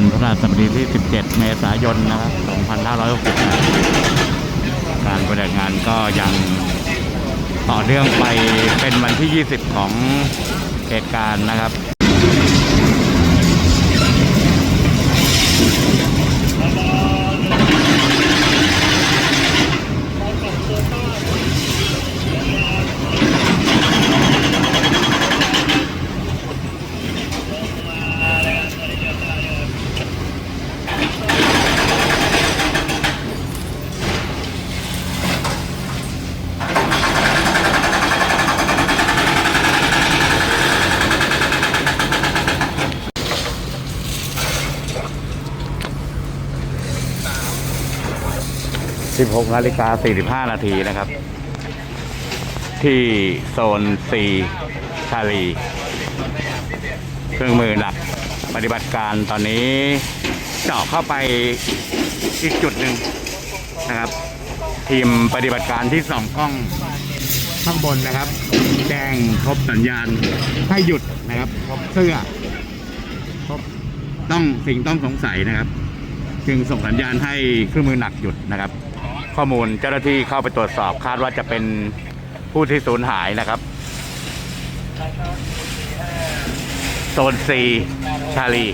วันพฤหัสบดีที่ 17 เมษายนนะครับ 2560การปฏิบัติงานก็ยังต่อเนื่องไปเป็นวันที่ 20 ของเหตุการณ์นะครับ 16นาฬิกา45 นาทีนะครับ ที่โซน4ชาลี เครื่องมือหนักปฏิบัติการตอนนี้เจาะเข้าไปอีกจุดหนึ่งนะครับ ทีมปฏิบัติการที่สองกล้องข้างบนนะครับ แจ้งครบสัญญาณให้หยุดนะครับครบเสื้อครบต้องสิ่งต้องสงสัยนะครับ จึงส่งสัญญาณให้เครื่องมือหนักหยุดนะครับ ข้อมูลเจ้าหน้าที่เข้าไปตรวจสอบคาดว่าจะเป็นผู้ที่สูญหายนะครับโซนซีชาลี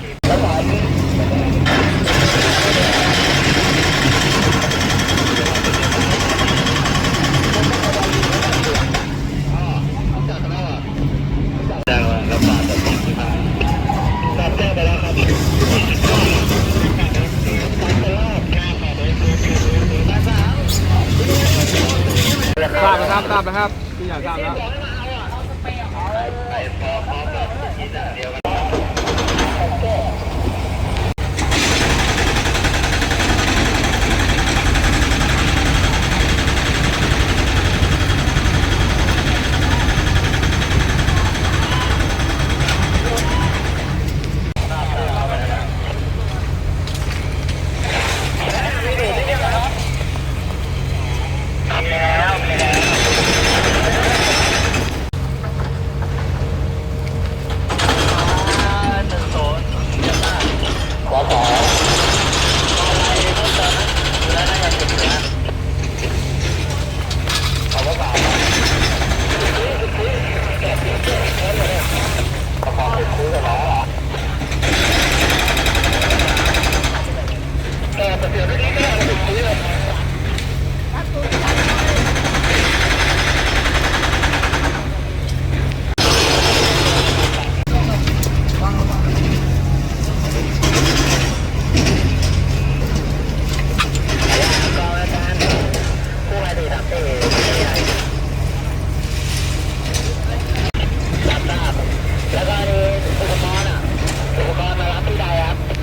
ทราบนะครับทราบนะครับที่อยากทราบแล้ว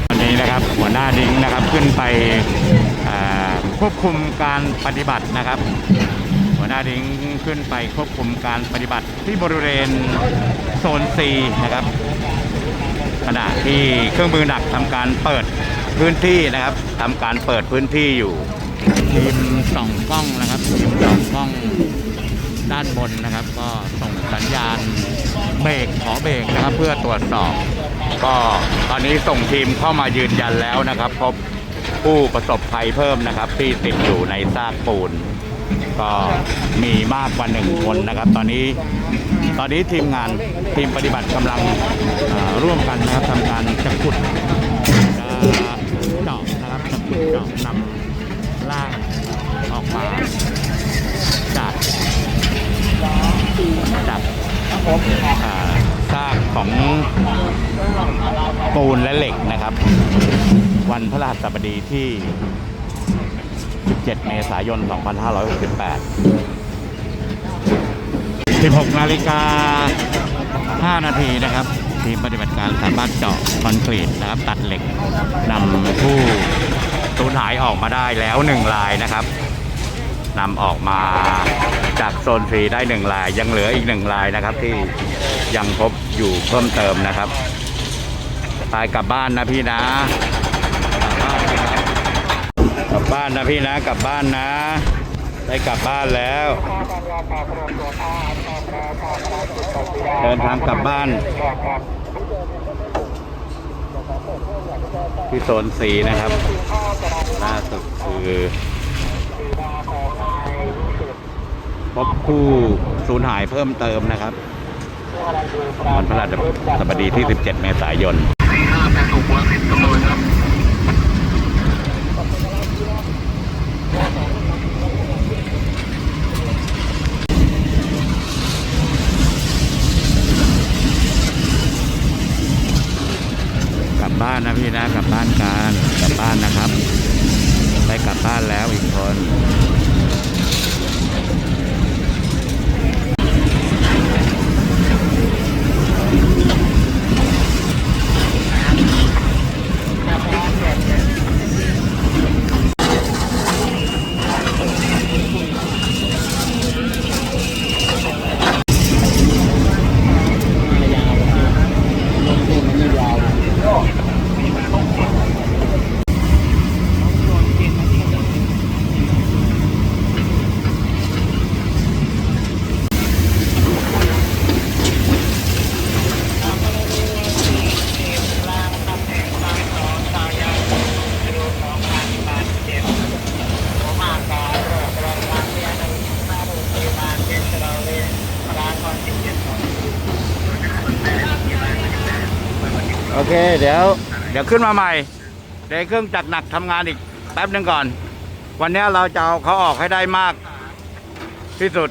วันนี้นะครับหัวหน้าดิ้งนะครับขึ้นไปควบคุมการปฏิบัตินะครับ หัวหน้าดิ้งขึ้นไปควบคุมการปฏิบัติที่บริเวณโซน C นะครับขณะที่เครื่องมือหนักทำการเปิดพื้นที่นะครับทำการเปิดพื้นที่อยู่ทีมส่องกล้องนะครับทีมส่องกล้องด้านบนนะครับ ก็ส่งสัญญาณ เบรกขอเบรกนะครับเพื่อตรวจสอบ ก็ตอนนี้ส่งทีมเข้ามายืนยันแล้วนะครับ พบผู้ประสบภัยเพิ่มนะครับ ที่ติดอยู่ในซากปูน ก็มีมากกว่าหนึ่งคนนะครับ ตอนนี้ตอนนี้ทีมงานทีมปฏิบัติกำลังร่วมกันนะครับทำการจะขุดเจาะนะครับจะขุดเจาะนำร่างออกมาจากจากอ่าซาก ของปูนและเหล็กนะครับ วันพระราชบดีที่ 17 เมษายน 2568 16 นาฬิกา 5 นาทีนะครับ ทีมปฏิบัติการสามารถเจาะคอนกรีตนะครับ ตัดเหล็กนำผู้สูญหายออกมาได้แล้วหนึ่งรายนะครับ นำออกมาจากโซนฟรีได้หนึ่งราย ยังเหลืออีกหนึ่งรายนะครับ ที่ยังพบอยู่เพิ่มเติมนะครับไปกลับบ้านนะพี่นะกลับบ้านนะ กลับบ้านนะพี่นะ กลับบ้านนะ ได้กลับบ้านแล้ว เดินทางกลับบ้าน ที่โซนสีนะครับล่าสุดคือ พบผู้สูญหายเพิ่มเติมนะครับวันพฤหัสบดีที่ 17 เมษายนกลับบ้านนะพี่นะ กลับบ้านกันกลับบ้านนะครับ ได้กลับบ้านแล้วอีกคน เคเดี๋ยว เดี๋ยวขึ้นมาใหม่เดี๋ยวเครื่องจักรหนักทำงานอีกแป๊บหนึ่งก่อน วันนี้เราจะเอาเขาออกให้ได้มากที่สุด